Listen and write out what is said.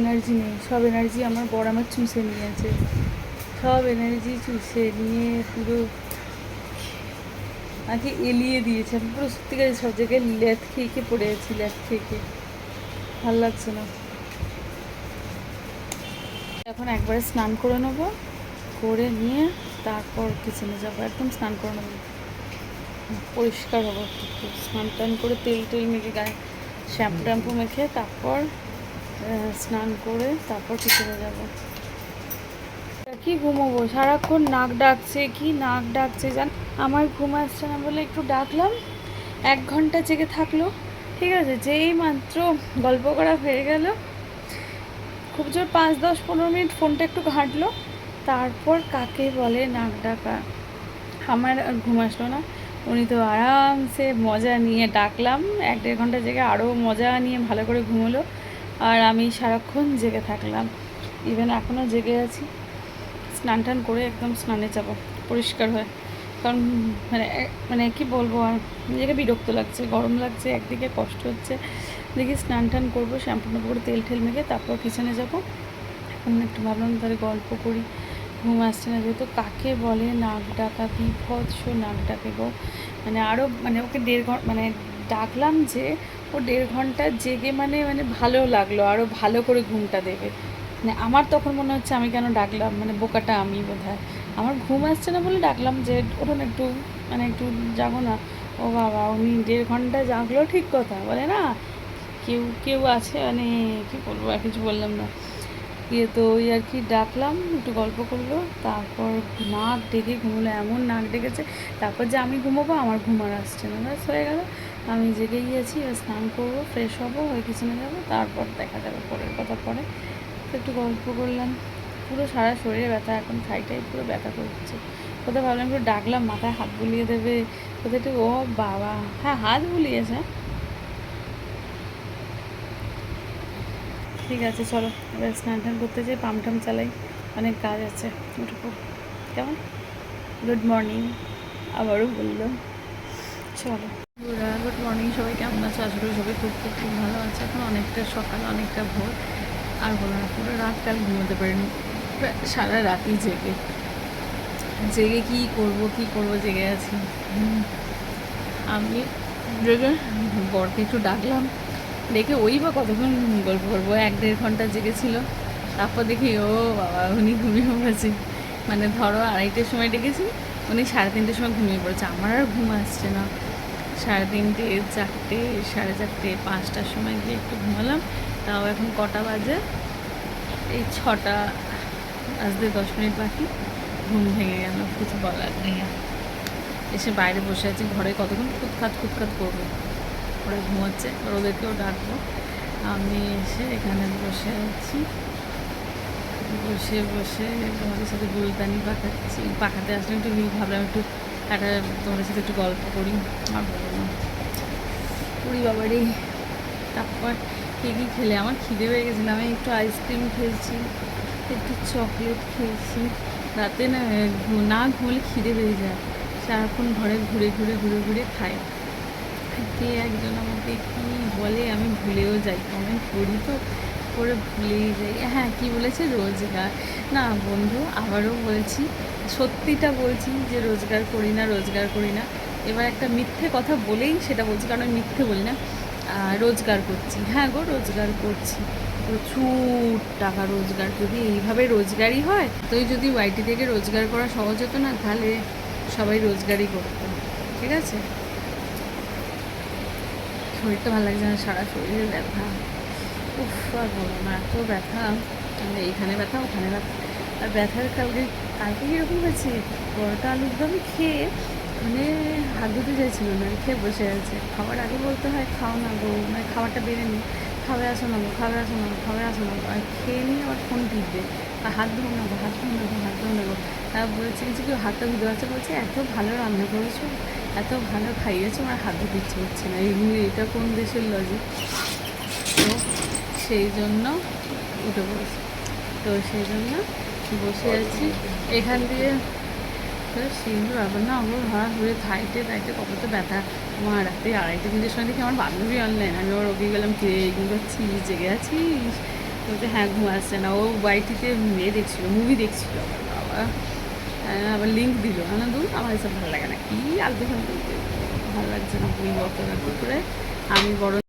Energy নেই, সব energy আমার বড় আমার চুষে নিয়েছে। সব এনার্জি চুষে নিয়ে পুরো আগে এলিয়ে দিয়েছে, আমি পুরো সত্যি সত্যিকার সব জায়গায় ল্যাথ খেয়ে খেয়ে পড়ে আছি, ল্যাথ খেয়ে খেয়ে। ভালো লাগছে না। এখন একবারে স্নান করে নেব, করে নিয়ে তারপর কিচেনে যাব, একদম স্নান করে নেব। পরিষ্কার হব। স্নান টান করে তেল টেল মেখে গায়ে শ্যাম্পু ট্যাম্পু মেখে তারপর স্নান করে তারপর কিচেনে যাব। কি ঘুমোবো? সারাক্ষণ নাক ডাকছে, কি নাক ডাকছে জান আমার ঘুম আসছে না বলে একটু ডাকলাম। এক ঘণ্টা জেগে থাকল। ঠিক আছে, যেই মাত্র গল্প করা হয়ে গেল, খুব জোর পাঁচ, দশ, পনেরো মিনিট ফোনটা একটু ঘাঁটলো। তারপর কাকে বলে নাক ডাকা? আমার আর ঘুম আসলো না। উনি তো আরামসে মজা নিয়ে ডাকলাম। এক দেড় ঘণ্টা জেগে আরও মজা নিয়ে ভালো করে ঘুমোলো। আর আমি সারাক্ষণ জেগে থাকলাম। ইভেন এখনও জেগে আছি। স্নান টান করে একদম স্নানে যাব, পরিষ্কার হয়ে। কারণ মানে মানে কি বলব আর, নিজেকে বিরক্ত লাগছে, গরম লাগছে, একদিকে কষ্ট হচ্ছে। দেখি স্নান টান করব, শ্যাম্পু করে তেল ঠেল মেখে তারপর কিচেনে যাব। এখন একটু ভাবলাম তাহলে গল্প করি। ঘুম আসছে না যেহেতু, কাকে বলে নাক ডাকা বিভৎস নাক ডাকে গো? মানে আরও মানে ওকে দেড় ঘণ্টা মানে ডাকলাম যে ও দেড় ঘণ্টা জেগে মানে মানে ভালো লাগল আরও ভালো করে ঘুমটা দেবে। মানে আমার তখন মনে হচ্ছে আমি কেন ডাকলাম মানে বোকাটা আমি বোধ আমার ঘুম আসছে না বলে ডাকলাম যে ওঠুন একটু মানে একটু যাব না। ও বাবা, উনি দেড় ঘণ্টা জাগলো ঠিক কথা। বলে, না, কেউ কেউ আছে মানে কী বলব, আর কিছু বললাম না। দিয়ে তো ওই আর কি ডাকলাম, একটু গল্প করল। তারপর নাক ডেকে ঘুমলো, এমন নাক ডেকেছে। তারপর যে আমি ঘুমোবো, আমার ঘুমার আসছে না। ব্যাস, হয়ে গেল। আমি জেগে গিয়েছি স্নান করব ফ্রেশ হব, হয়ে কিচেনে যাব, তারপর দেখা যাবে পরের কথা পরে। তো একটু গল্প করলাম। পুরো সারা শরীরে ব্যথা, এখন থাইটাই পুরো ব্যথা করছে। কোথাও ভাবলাম একটু ডাকলাম, মাথায় হাত বুলিয়ে দেবে। কোথায় একটু, ও বাবা হ্যাঁ হাত বুলিয়েছে। ঠিক আছে, চলো, এবার স্নান টান করতে যাই, পাম টাম চালাই, অনেক কাজ আছে, ওটুকু। কেমন? গুড মর্নিং আবারও বলল। চলো। মর্নিং সবাই কেমন আছে? আশা করি সবাই খুব খুব খুব ভালো আছে। এখন অনেকটা সকাল, অনেকটা ভোর। আর বলো না, পুরো রাত কাল ঘুমোতে পারিনি। সারা রাতই জেগে। জেগে কি করব কি করব জেগে আছি। আমি জেগে বরকে একটু ডাকলাম। ডেকে ওই বা কতক্ষণ গল্প করব? এক দেড় ঘণ্টা জেগেছিল তারপর দেখি, ও বাবা, উনি ঘুমিয়ে পড়েছে। মানে ধরো আড়াইটের সময় ডেকেছি, উনি সাড়ে তিনটের সময় ঘুমিয়ে পড়েছে। আমার আর ঘুম আসছে না। সাড়ে তিনটে চারটে, সাড়ে চারটে, পাঁচটার সময় গিয়ে একটু ঘুমালাম। তাও এখন কটা বাজে? এই ছটা, আজকে দশ মিনিট বাকি। ঘুম ভেঙে গেল, কিছু বলার নেই। এসে বাইরে বসে আছি, ঘরে কতক্ষণ খুঁতখাত খুঁতখাত করব? ওরা ঘুমাচ্ছে, ওদেরকেও ডাকবো। আমি এসে এখানে বসে আছি। বসে বসে তোমাদের সাথে গুলদানি পাকাচ্ছি। পাকাতে আসলে একটু ভাবলাম একটু একটা তোমাদের সাথে একটু গল্প করি। আর বলো না। পুরি বাবারি তারপর কী কী খেলে? আমার খিদে পেয়ে গেছিল আমি একটু আইসক্রিম খেয়েছি একটু চকলেট খেয়েছি রাতে না না ঘুমলে খিদে পেয়ে যায়। সারাক্ষণ ঘরে ঘুরে ঘুরে ঘুরে ঘুরে খাই। কে একজন আমাকে কি বলে আমি ভুলেও যাই। কমেন্ট করি তো করে ভুলেই যাই। হ্যাঁ কি বলেছে? রোজগার। না বন্ধু আবারও বলছি সত্যিটা বলছি যে রোজগার করি না, রোজগার করি না। এবার একটা মিথ্যে কথা বলেই সেটা বলছি, কারণ আমি মিথ্যে বলি না। রোজগার করছি। হ্যাঁ গো, রোজগার করছি। প্রচুর টাকা রোজগার। যদি এইভাবে রোজগারই হয়, তো যদি ওয়াইটি থেকে রোজগার করা সহজ হতো না, তাহলে সবাই রোজগারই করতো। ঠিক আছে? শরীরটা ভালো লাগছে না, সারা শরীরে ব্যথা। উফ, আর বলো না, এত ব্যথা। এইখানে ব্যথা, ওখানে ব্যথা। আর ব্যথার কালকে কালকে কীরকম হয়েছে? পরোটা আলুর দমই খেয়ে মানে হাত ধুতে চাইছিল না, খেয়ে বসে আছে। খাবার আগে বলতে হয়, খাও না গো মানে খাবারটা বেড়ে নি। খাবে আসো না গো, খাবে আসো না খাবে আসো না গো। আর খেয়ে নিয়ে আবার ফোন টিপবে, আর হাত ধো না গো, হাত ধো না গো, হাত ধো না গো। তারপর বলছে কিছু কেউ হাতটা ধুতে পারছে? বলছে, এত ভালো রান্না করেছ, এত ভালো খাইয়েছো, আমার হাত ধুতে ইচ্ছে হচ্ছে না। এগুলো এটা কোন দেশের লজিক তো সেই জন্য উঠে পড়েছি। তো সেই জন্য বসে আছি। এখান দিয়ে সিন্ধু ব্যাপার না আমার ভাড়া ঘুরে থাইতে থাইতে কত তো ব্যথা। আমার রাতে আড়াইটে তিনটের সময় দেখি আমার বান্ধবী অনলাইন আমি আবার ওকে গেলাম এগুলো করছিস জেগে আছিস? বলছে হ্যাঁ ঘুম আসছে না। ও বাড়িটিতে মেয়ে দেখছিল মুভি দেখছিল আবার বাবা। হ্যাঁ, আবার লিঙ্ক দিল। না দূর আমার এসব ভালো লাগে না। কি আলতু ভালো লাগছে না। বই অত করে আমি বড়